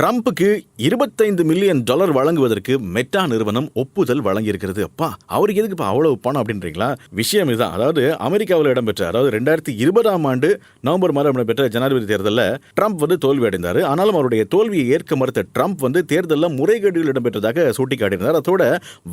ட்ரம்ப்புக்கு இருபத்தைந்து million dollar வழங்குவதற்கு meta நிறுவனம் ஒப்புதல் வழங்கியிருக்கிறது. அப்பா அவருக்கு எதுக்கு இப்போ அவ்வளவு பணம் அப்படின்றீங்களா? விஷயம் இதுதான். அதாவது அமெரிக்காவில் இடம்பெற்ற அதாவது ரெண்டாயிரத்தி இருபதாம் ஆண்டு நவம்பர் மாதம் இடம்பெற்ற ஜனாதிபதி தேர்தலில் ட்ரம்ப் வந்து தோல்வி அடைந்தார். ஆனாலும் அவருடைய தோல்வியை ஏற்க மறுத்த ட்ரம்ப் வந்து தேர்தலில் முறைகேடுகள் இடம்பெற்றதாக சுட்டிக்காட்டியிருந்தார். அதோட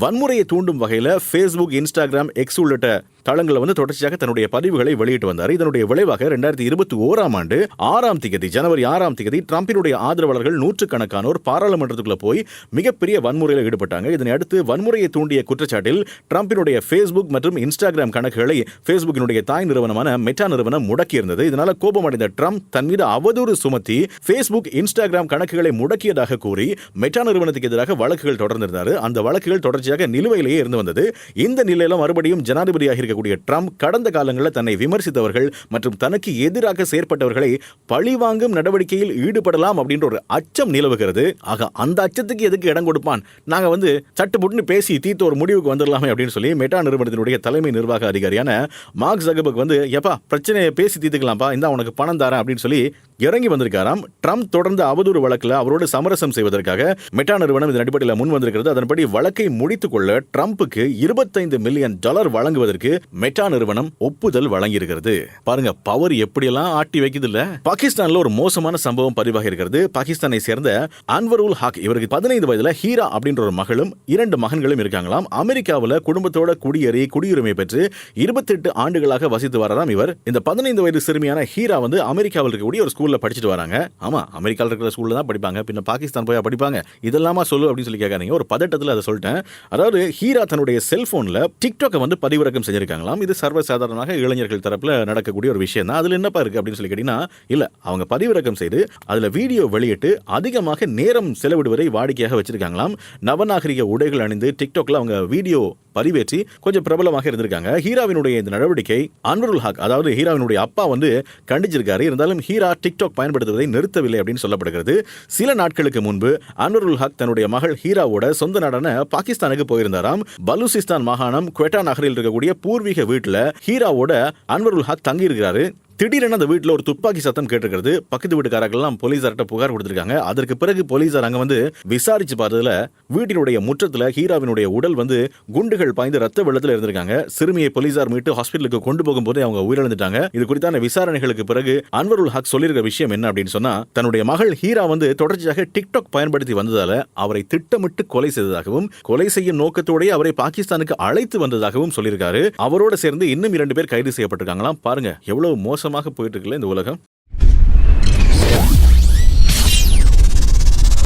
வன்முறையை தூண்டும் வகையில் ஃபேஸ்புக் இன்ஸ்டாகிராம் எக்ஸ் உள்ளிட்ட தளங்களில் வந்து தொடர்ச்சியாக தன்னுடைய பதிவுகளை வெளியிட்டு வந்தார். இதனுடைய விளைவாக ரெண்டாயிரத்தி இருபத்தி ஓராம் ஆண்டு ஆறாம் தேதி ஜனவரி ஆறாம் தேதி ட்ரம்பினுடைய ஆதரவாளர்கள் நூற்றுக்கணக்கானோர் பாராளுமன்றத்துக்குள்ள போய் மிகப்பெரிய வன்முறையில் ஈடுபட்டாங்க. இதனை அடுத்து வன்முறையை தூண்டிய குற்றச்சாட்டில் ட்ரம்பினுடைய ஃபேஸ்புக் மற்றும் இன்ஸ்டாகிராம் கணக்குகளை ஃபேஸ்புக்கினுடைய தாய் நிறுவனமான மெட்டா நிறுவனம் முடக்கியிருந்தது. இதனால கோபமடைந்த ட்ரம்ப் தன் மீது அவதூறு சுமத்தி ஃபேஸ்புக் இன்ஸ்டாகிராம் கணக்குகளை முடக்கியதாக கூறி மெட்டா நிறுவனத்துக்கு எதிராக வழக்குகள் தொடர்ந்திருந்தார். அந்த வழக்குகள் தொடர்ச்சியாக நிலுவையிலேயே இருந்து வந்தது. இந்த நிலையில மறுபடியும் ஜனாதிபதியாக இருக்க இருக்கக்கூடிய ட்ரம்ப் கடந்த காலங்களில் தன்னை விமர்சித்தவர்கள் மற்றும் தனக்கு எதிராக செயற்பட்டவர்களை பழிவாங்கும் நடவடிக்கையில் ஈடுபடலாம் அப்படின்ற ஒரு அச்சம் நிலவுகிறது. ஆக அந்த அச்சத்துக்கு எதுக்கு இடம் கொடுப்பான்? நாங்கள் வந்து சட்டு புட்டுன்னு பேசி தீர்த்து ஒரு முடிவுக்கு வந்துடலாமே அப்படின்னு சொல்லி மெட்டா நிறுவனத்தினுடைய தலைமை நிர்வாக அதிகாரியான மார்க் ஜகபக் வந்து எப்பா பிரச்சனையை பேசி தீர்த்துக்கலாம்ப்பா இந்த உனக்கு பணம் தரேன் அப்படின்னு சொல்லி இறங்கி வந்திருக்காராம். ட்ரம்ப் தொடர்ந்து அவதூறு வழக்கில் அவரோடு சமரசம் செய்வதற்காக மெட்டா நிறுவனம் இதன் அடிப்படையில் முன் வந்திருக்கிறது. அதன்படி வழக்கை முடித்துக் கொள்ள ட்ரம்ப்புக்கு இருபத்தைந்து மில்லியன் டாலர் வழங்குவதற்கு மெட்டா நிறுவனம் ஒப்புதல் வழங்கியிருக்கிறது. பாருங்க பவர் எப்படியெல்லாம் ஆட்டி வைக்குது இல்ல பாகிஸ்தான்ல ஒரு மோசமான சம்பவம் பதிவாகி இருக்கிறது பாகிஸ்தானை சேர்ந்த அன்வருல் ஹாக் இவருக்கு பதினைந்து வயதுல ஹீரா அப்படின்ற ஒரு மகளும் இரண்டு மகன்களும் இருக்காங்களாம். அமெரிக்காவில் குடும்பத்தோட குடியேறி குடியுரிமை பெற்று இருபத்தெட்டு ஆண்டுகளாக வசித்து வராராம் இவர். இந்த பதினைந்து வயது சிறுமியான ஹீரா வந்து அமெரிக்காவில் இருக்கக்கூடிய ஒரு ஸ்கூல்ல படிச்சுட்டு வராங்க. ஆமா அமெரிக்காவில் இருக்கிற ஸ்கூல்ல தான் படிப்பாங்க. பின்ன பாகிஸ்தான் போய் படிப்பாங்க. இதெல்லாமா சொல்லு அப்படின்னு சொல்லி கேட்காதீங்க. ஒரு பதட்டத்தில் அதை சொல்லிட்டேன். அதாவது ஹீரா தன்னுடைய செல்போன்ல டிக்டாக்கை வந்து பதிவிறக்கம் இருக்காங்களாம். இது சர்வசாதாரணமாக இளைஞர்கள் தரப்புல நடக்கக்கூடிய ஒரு விஷயம் தான் அதில் என்னப்பா இருக்கு அப்படின்னு சொல்லி கேட்டீங்கன்னா இல்ல அவங்க பதிவிறக்கம் செய்து அதுல வீடியோ வெளியிட்டு அதிகமாக நேரம் செலவிடுவதை வாடிக்கையாக வச்சிருக்காங்களாம். நவநாகரிக உடைகள் அணிந்து டிக்டாக்ல அவங்க வீடியோ பதிவேற்றி கொஞ்சம் பிரபலமாக இருந்திருக்காங்க. ஹீராவினுடைய இந்த நடவடிக்கை அன்வருல் ஹக் அதாவது ஹீராவினுடைய அப்பா வந்து கண்டிச்சிருக்காரு. இருந்தாலும் ஹீரா டிக்டாக் பயன்படுத்துவதை நிறுத்தவில்லை அப்படின்னு சொல்லப்படுகிறது. சில நாட்களுக்கு முன்பு அன்வருல் ஹக் தன்னுடைய மகள் ஹீராவோட சொந்த நாடான பாகிஸ்தானுக்கு போயிருந்தாராம். பலூசிஸ்தான் மாகாணம் குவெட்டா நகரில் இருக்கக்கூடிய பூர்வீக வீட்டில் ஹீராவோட அன்வருல் ஹக் தங்கியிருக்கிறாரு. திடீரென அந்த வீட்டில் ஒரு துப்பாக்கி சத்தம் கேட்டிருக்கிறது. பக்கத்து வீட்டுக்காரர்கள்லாம் போலீஸார்கிட்ட புகார் கொடுத்துருக்காங்க. அதற்கு பிறகு போலீஸார் அங்கே வந்து விசாரிச்சு பார்த்ததுல வீட்டினுடைய முற்றத்தில் ஹீராவினுடைய உடல் வந்து குண்டுகள் பாய்ந்து ரத்த வெள்ளத்தில் இருந்திருக்காங்க. சிறுமியை போலீசார் மீட்டு ஹாஸ்பிட்டலுக்கு கொண்டு போகும்போது அவங்க உயிரிழந்துட்டாங்க. இது குறித்தான விசாரணைகளுக்கு பிறகு அன்வருல் ஹக் சொல்லியிருக்க விஷயம் என்ன அப்படின்னு சொன்னா தன்னுடைய மகள் ஹீரா வந்து தொடர்ச்சியாக டிக்டாக் பயன்படுத்தி வந்ததால அவரை திட்டமிட்டு கொலை செய்ததாகவும் கொலை செய்யும் நோக்கத்தோடய அவரை பாகிஸ்தானுக்கு அழைத்து வந்ததாகவும் சொல்லியிருக்காரு. அவரோட சேர்ந்து இன்னும் இரண்டு பேர் கைது செய்யப்பட்டிருக்காங்களாம். பாருங்க எவ்வளவு மோசம் மோசமாக போயிட்டு இருக்குல்ல இந்த உலகம்?